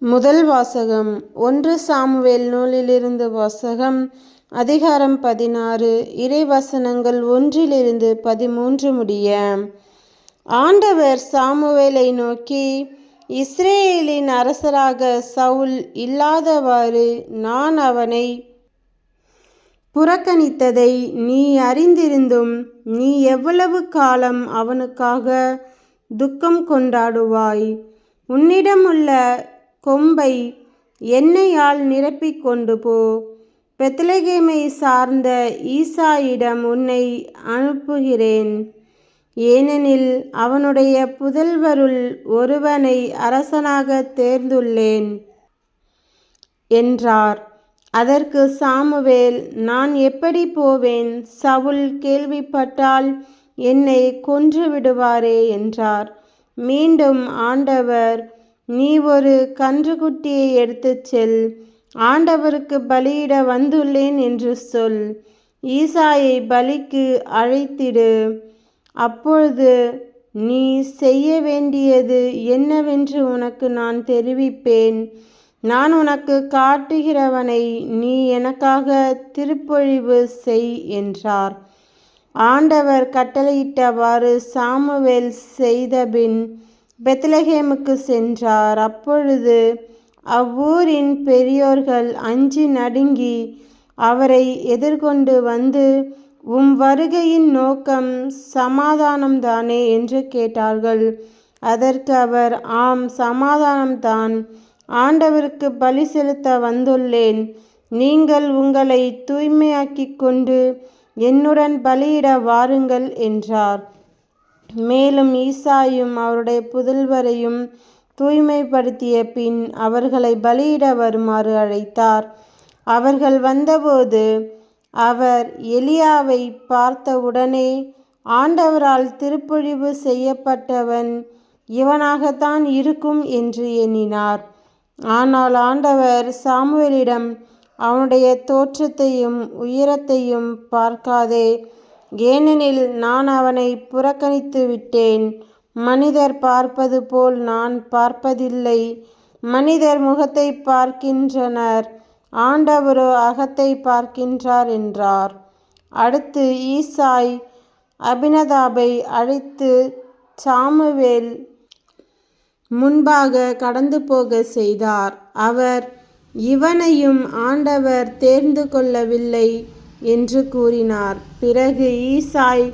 முதல் வாசகம் ஒன்று சாமுவேல் நூலிலிருந்து வாசகம் அதிகாரம் பதினாறு இறைவசனங்கள் ஒன்றிலிருந்து பதிமூன்று முடிய. ஆண்டவர் சாமுவேலை நோக்கி இஸ்ரேலின் அரசராக சவுல் இல்லாதவாறு நான் அவனை புறக்கணித்ததை நீ அறிந்திருந்தும் நீ எவ்வளவு காலம் அவனுக்காக துக்கம் கொண்டாடுவாய்? உன்னிடமுள்ள கொம்பை எண்ணெயால் நிரப்பிக் கொண்டு போ. பெத்தலகேமை சார்ந்த ஈசாயிடம் உன்னை அனுப்புகிறேன். ஏனெனில் அவனுடைய புதல்வருள் ஒருவனை அரசனாக தேர்ந்துள்ளேன் என்றார். அதற்கு சாமுவேல் நான் எப்படி போவேன்? சவுல் கேள்விப்பட்டால் என்னை கொன்று விடுவாரே என்றார். மீண்டும் ஆண்டவர் நீ ஒரு கன்றுக்குட்டியை எடுத்துச் செல். ஆண்டவருக்கு பலியிட வந்துள்ளேன் என்று சொல். ஈசாயை பலிக்கு அழைத்திடு. அப்பொழுது நீ செய்ய வேண்டியது என்னவென்று உனக்கு நான் தெரிவிப்பேன். நான் உனக்கு காட்டுகிறவனை நீ எனக்காக திருப்பொழிவு செய் என்றார். ஆண்டவர் கட்டளையிட்டவாறு சாமுவேல் செய்தபின் பெத்லஹேமுக்கு சென்றார். அப்பொழுது அவ்வூரின் பெரியோர்கள் அஞ்சி நடுங்கி அவரை எதிர்கொண்டு வந்து உம் வருகையின் நோக்கம் சமாதானம்தானே என்று கேட்டார்கள். அதற்கு அவர் ஆம் சமாதானம்தான். ஆண்டவருக்கு பலி செலுத்த வந்துள்ளேன். நீங்கள் உங்களை தூய்மையாக்கிக் கொண்டு என்னுடன் பலியிட வாருங்கள் என்றார். மேலும் ஈசாயும் அவருடைய புதல்வரையும் தூய்மைப்படுத்திய பின் அவர்களை பலியிட வருமாறு அழைத்தார். அவர்கள் வந்தபோது அவர் எலியாவை பார்த்தவுடனே ஆண்டவரால் திருப்பொழிவு செய்யப்பட்டவன் இவனாகத்தான் இருக்கும் என்று எண்ணினார். ஆனால் ஆண்டவர் சாமுவேலிடம் அவனுடைய தோற்றத்தையும் உயரத்தையும் பார்க்காதே ஏனெனில் நான் அவனை புறக்கணித்து விட்டேன். மனிதர் பார்ப்பது போல் நான் பார்ப்பதில்லை. மனிதர் முகத்தை பார்க்கின்றனர். ஆண்டவரோ அகத்தை பார்க்கின்றார் என்றார். அடுத்து ஈசாய் அபினதாபை அழைத்து சாமுவேல் முன்பாக கடந்து போக செய்தார். அவர் இவனையும் ஆண்டவர் தேர்ந்து கொள்ளவில்லை. என்று கூறினார். பிறகு ஈசாய்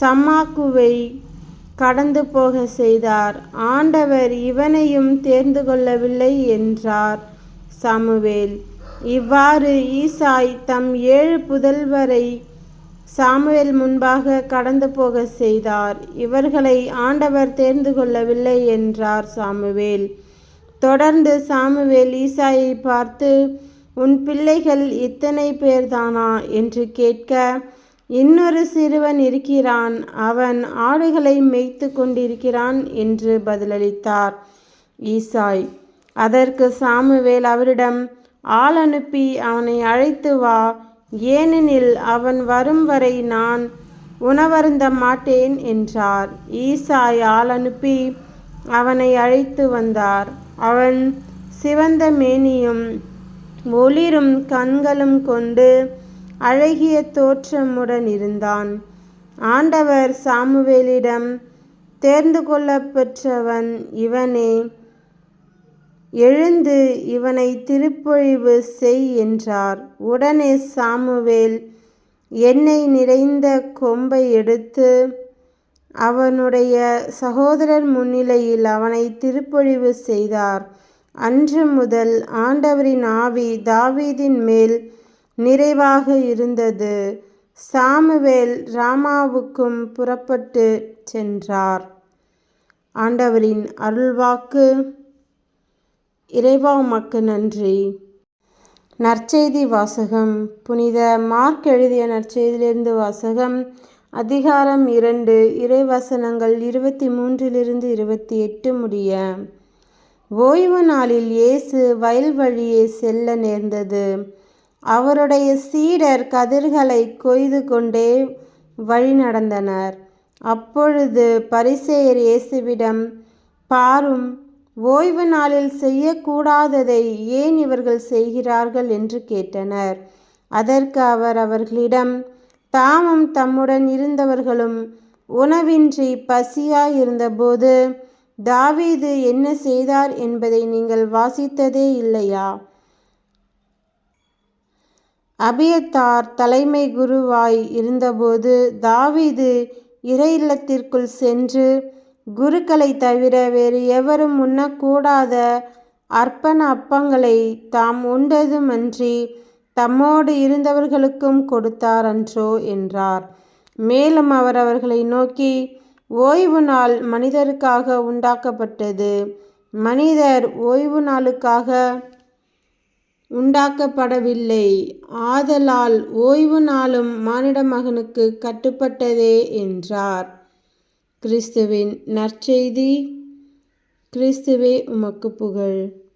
சம்மாக்குவை கடந்து போக செய்தார். ஆண்டவர் இவனையும் தேர்ந்து கொள்ளவில்லை என்றார் சாமுவேல். இவ்வாறு ஈசாய் தம் ஏழு புதல்வரை சாமுவேல் முன்பாக கடந்து போக செய்தார். இவர்களை ஆண்டவர் தேர்ந்து கொள்ளவில்லை என்றார் சாமுவேல். தொடர்ந்து சாமுவேல் ஈசாயை பார்த்து உன் பிள்ளைகள் இத்தனை பேர்தானா? என்று கேட்க இன்னொரு சிறுவன் இருக்கிறான். அவன் ஆடுகளை மேய்த்து கொண்டிருக்கிறான் என்று பதிலளித்தார். ஈசாய் அதற்கு சாமுவேல் அவரிடம் ஆள் அனுப்பி அவனை அழைத்து வா. ஏனெனில் அவன் வரும் வரை நான் உணவருந்த மாட்டேன் என்றார். ஈசாய் ஆள் அனுப்பி அவனை அழைத்து வந்தார். அவன் சிவந்த மேனியும் ஒளிரும் கண்களும் கொண்டு அழகிய தோற்றமுடன் இருந்தான். ஆண்டவர் சாமுவேலிடம் தேர்ந்து கொள்ளப்பெற்றவன் இவனே எழுந்து இவனை திருப்பொழிவு செய் என்றார். உடனே சாமுவேல் எண்ணெய் நிறைந்த கொம்பை எடுத்து அவனுடைய சகோதரர் முன்னிலையில் அவனை திருப்பொழிவு செய்தார். அன்று முதல் ஆண்டவரின் ஆவி தாவீதின் மேல் நிறைவாக இருந்தது. சாமுவேல் ராமாவுக்கும் புறப்பட்டு சென்றார். ஆண்டவரின் அருள்வாக்கு. இறைவா உமக்கு நன்றி. நற்செய்தி வாசகம். புனித மார்க் எழுதிய நற்செய்தியிலிருந்து வாசகம். அதிகாரம் இரண்டு. இறைவசனங்கள் இருபத்தி மூன்றிலிருந்து இருபத்தி எட்டு முடிய. ஓய்வு நாளில் இயேசு வயல் வழியே செல்ல நேர்ந்தது. அவருடைய சீடர் கதிர்களை கொய்து கொண்டே வழி நடந்தனர். அப்பொழுது பரிசேயர் இயேசுவிடம் பாரும் ஓய்வு நாளில் செய்யக்கூடாததை ஏன் இவர்கள் செய்கிறார்கள்? என்று கேட்டனர். அதற்கு அவர் அவர்களிடம் தாமும் தம்முடன் இருந்தவர்களும் உணவின்றி பசியாயிருந்தபோது தாவீது என்ன செய்தார் என்பதை நீங்கள் வாசித்ததே இல்லையா? அபியத்தார் தலைமை குருவாய் இருந்தபோது தாவீது இறை இல்லத்திற்குள் சென்று குருக்களை தவிர வேறு எவரும் உண்ணக்கூடாத அர்ப்பண அப்பங்களை தாம் உண்டதுமன்றி தம்மோடு இருந்தவர்களுக்கும் கொடுத்தார் அன்றோ என்றார். மேலும் அவர் அவர்களை நோக்கி ஓய்வு நாள் மனிதருக்காக உண்டாக்கப்பட்டது. மனிதர் ஓய்வு நாளுக்காக உண்டாக்கப்படவில்லை. ஆதலால் ஓய்வு நாளும் மானிட மகனுக்கு கட்டுப்பட்டதே என்றார். கிறிஸ்துவின் நற்செய்தி. கிறிஸ்துவே உமக்கு புகழ்.